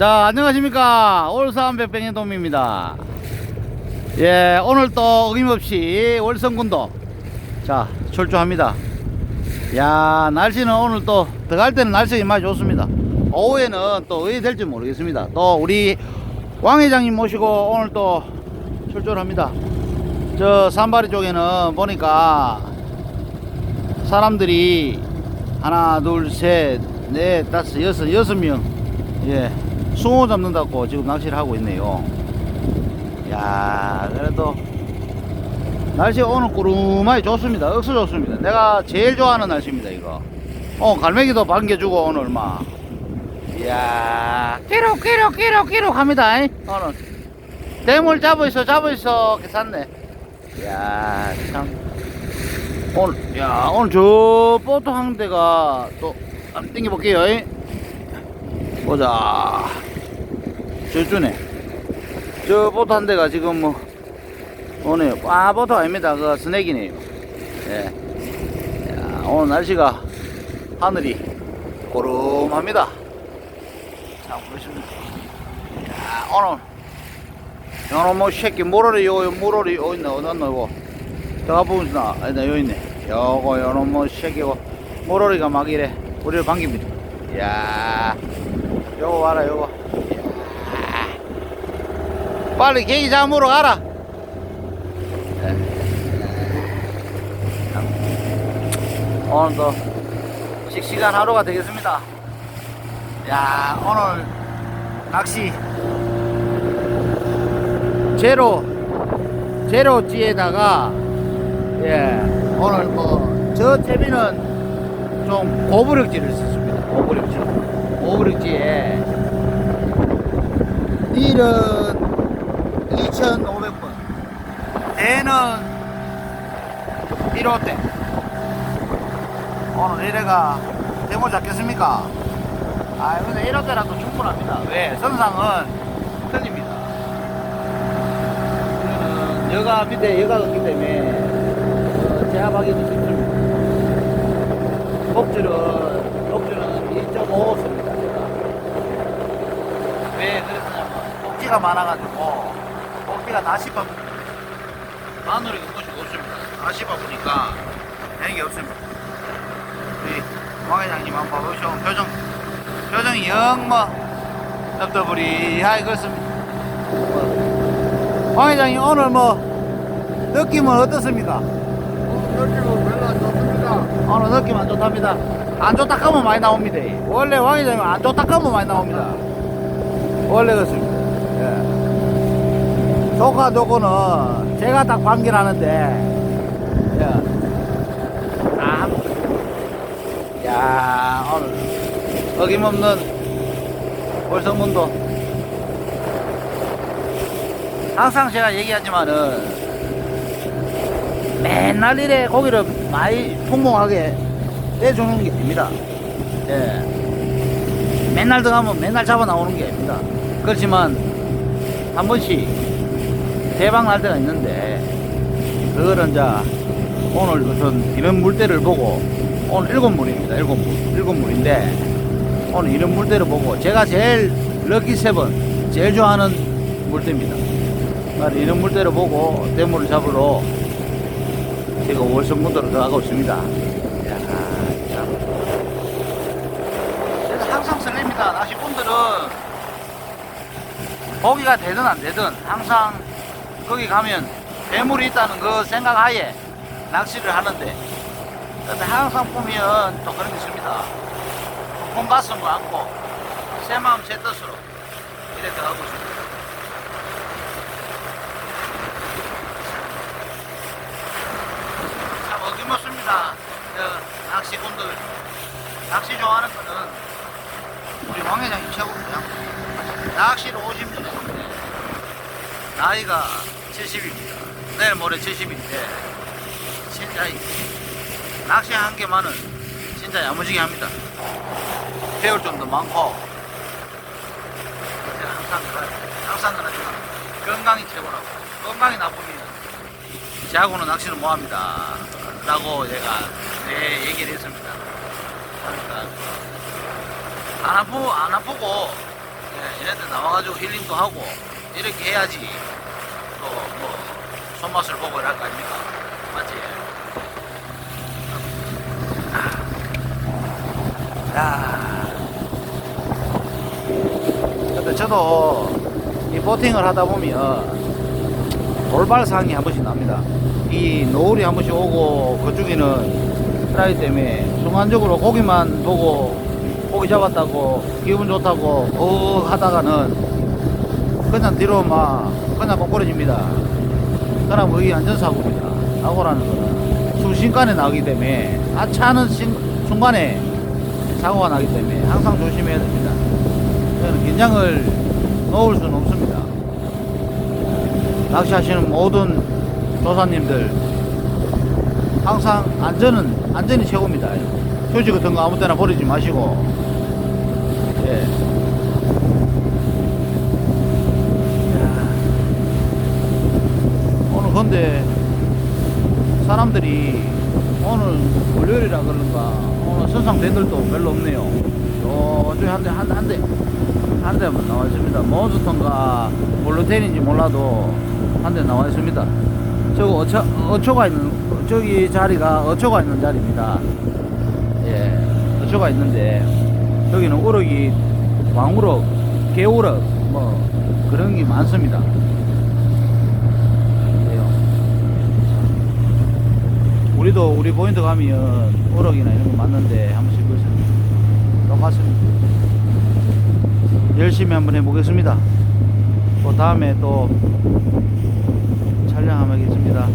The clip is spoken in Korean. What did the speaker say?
자, 안녕하십니까. 올산 백뱅의 돔입니다. 예, 오늘 또 어김없이 월성군도 자, 출조합니다. 야, 날씨는 오늘 또 들어갈 때는 날씨가 많이 좋습니다. 오후에는 또 어디 될지 모르겠습니다. 또 우리 왕 회장님 모시고 오늘 또 출조를 합니다. 저 산바리 쪽에는 보니까 사람들이 하나, 둘, 셋, 넷, 다섯, 여섯, 여섯 명, 예, 숭어 잡는다고 지금 낚시를 하고 있네요. 야, 그래도 날씨 오늘 꾸름하게 좋습니다. 억수 좋습니다. 내가 제일 좋아하는 날씨입니다, 이거. 어, 갈매기도 반겨주고 오늘 막. 이야, 끼룩, 끼룩, 끼룩, 끼룩 합니다, 이, 오늘. 대물 잡고 있어, 잡고 있어. 괜찮네. 이야, 참. 오늘, 야, 오늘 저 보트 한 대가 또, 한번 땡겨볼게요. 이. 보자. 저주네. 저 보트 한 대가 지금 뭐, 오네요. 아, 보트 아닙니다. 그 스낵이네요. 예. 야, 오늘 날씨가 하늘이 고름합니다. 자, 보십니다. 야, 오늘, 요놈 뭐 새끼, 물오리, 요, 물오리, 어, 있네, 어디 갔나, 이거. 저가 보시나, 아니다, 여기 있네. 요거, 요놈 뭐 새끼고, 물오리가 막 이래, 우리를 반깁니다. 이야, 요거 봐라, 요거. 빨리 계기 잡으러 가라. 오늘도 씩씩한 하루가 되겠습니다. 야, 오늘 낚시 제로 제로찌에다가 예 오늘 뭐저 채비는 좀 고부력지를 썼습니다. 고부력지 고부력지에 닐은 2,500번 대는 1호대 오늘 이래가 데모 잡겠습니까? 아 근데 1호대라도 충분합니다. 왜? 선상은 틀립니다. 이거는 여가 밑에 여가가 있기 때문에 어, 제압하기도 쉽습니다. 목줄은 1.5 씁니다. 제가. 왜 그랬냐면 꼭지가 많아가지고 꼭지가 다 씹어 마늘이 그것이 없습니다. 다 씹어 보니까 되는 게 없습니다. 우리 왕 회장님 한번 봐보시오. 표정 표정이 영뭐 답답부리하게 그렇습니다. 어. 왕 회장님 오늘 뭐 느낌은 어떻습니까? 느낌은 별로 안 좋습니다. 오늘 느낌 안 좋답니다. 안 좋다 하면 많이 나옵니다. 원래 왕 회장님 안 좋다 하면 많이 나옵니다. 원래 그렇습니다. 예. 조카 조고는 제가 딱 관계하는데 예. 아, 야 오늘 어김없는 월성문도 항상 제가 얘기하지만은 맨날 이래 고기를 많이 풍성하게 내주는 게 아닙니다. 예. 맨날 들어가면 맨날 잡아 나오는 게 아닙니다. 그렇지만 한 번씩 대박 날 때가 있는데 그거는 자 오늘 무슨 이런 물때를 보고 오늘 일곱 물입니다. 일곱 물. 일곱 물인데 오늘 이런 물때를 보고 제가 제일 럭키 세븐 제일 좋아하는. 그러니까 이런 물때를 보고 대물을 잡으러 제가 월성문도로 들어가고 있습니다. 이야, 참. 그래서 항상 설렙니다. 낚시꾼들은 고기가 되든 안 되든 항상 거기 가면 괴물이 있다는 그 생각하에 낚시를 하는데 근데 항상 보면 또 그런 게 있습니다. 돈 가슴 않고 새 마음 새 뜻으로 이래 들어가고 있습니다. 참 어김없습니다. 저 낚시꾼들 낚시 좋아하는 거는 우리 왕 회장이 최고입니다. 낚시를 50년 나이가 70입니다. 내일 모레 70인데 진짜 이 낚시 한 개만은 진짜 야무지게 합니다. 배울 점도 많고 제가 항상 그래요. 항상 건강이 최고라고 건강이 나쁘면 제하고는 낚시를 못 합니다. 라고 얘가 내 얘기를 했습니다. 그러니까 안 아프 안 아프고 예, 이런 데 나와가지고 힐링도 하고 이렇게 해야지 또뭐 손맛을 보고 이럴 거 아닙니까? 맞지? 야. 근데 저도 이 보팅을 하다 보면 돌발상이 한 번씩 납니다. 이 노을이 한 번씩 오고 그쪽에는 트라이 때문에 순간적으로 고기만 보고 고기 잡았다고 기분 좋다고 어 하다가는 그냥 뒤로 막 그냥 꼬꾸러집니다. 그럼 그게 안전사고입니다. 사고라는 거는 순식간에 나기 때문에 아차하는 신- 순간에 사고가 나기 때문에 항상 조심해야 됩니다. 저는 긴장을 놓을 수는 없습니다. 낚시하시는 모든 조사님들 항상 안전은 안전이 최고입니다. 휴지 같은 거 아무 때나 버리지 마시고 예. 야. 오늘 근데 사람들이 오늘 월요일이라 그런가 오늘 선상대들도 별로 없네요. 요쪽에 한 대, 한 대, 한 대, 한 대만 나와 있습니다. 몬스터인가 볼루텐인지 몰라도 한 대 나와 있습니다. 저거 어초, 어초가 있는, 저기 자리가 어초가 있는 자리입니다. 예, 어초가 있는데, 여기는 우럭이 왕우럭, 개우럭, 뭐, 그런 게 많습니다. 우리도 우리 포인트 가면 우럭이나 이런 거 많는데 한 번씩 보세요. 똑같습니다. 열심히 한번 해보겠습니다. 또 다음에 또 촬영하겠습니다.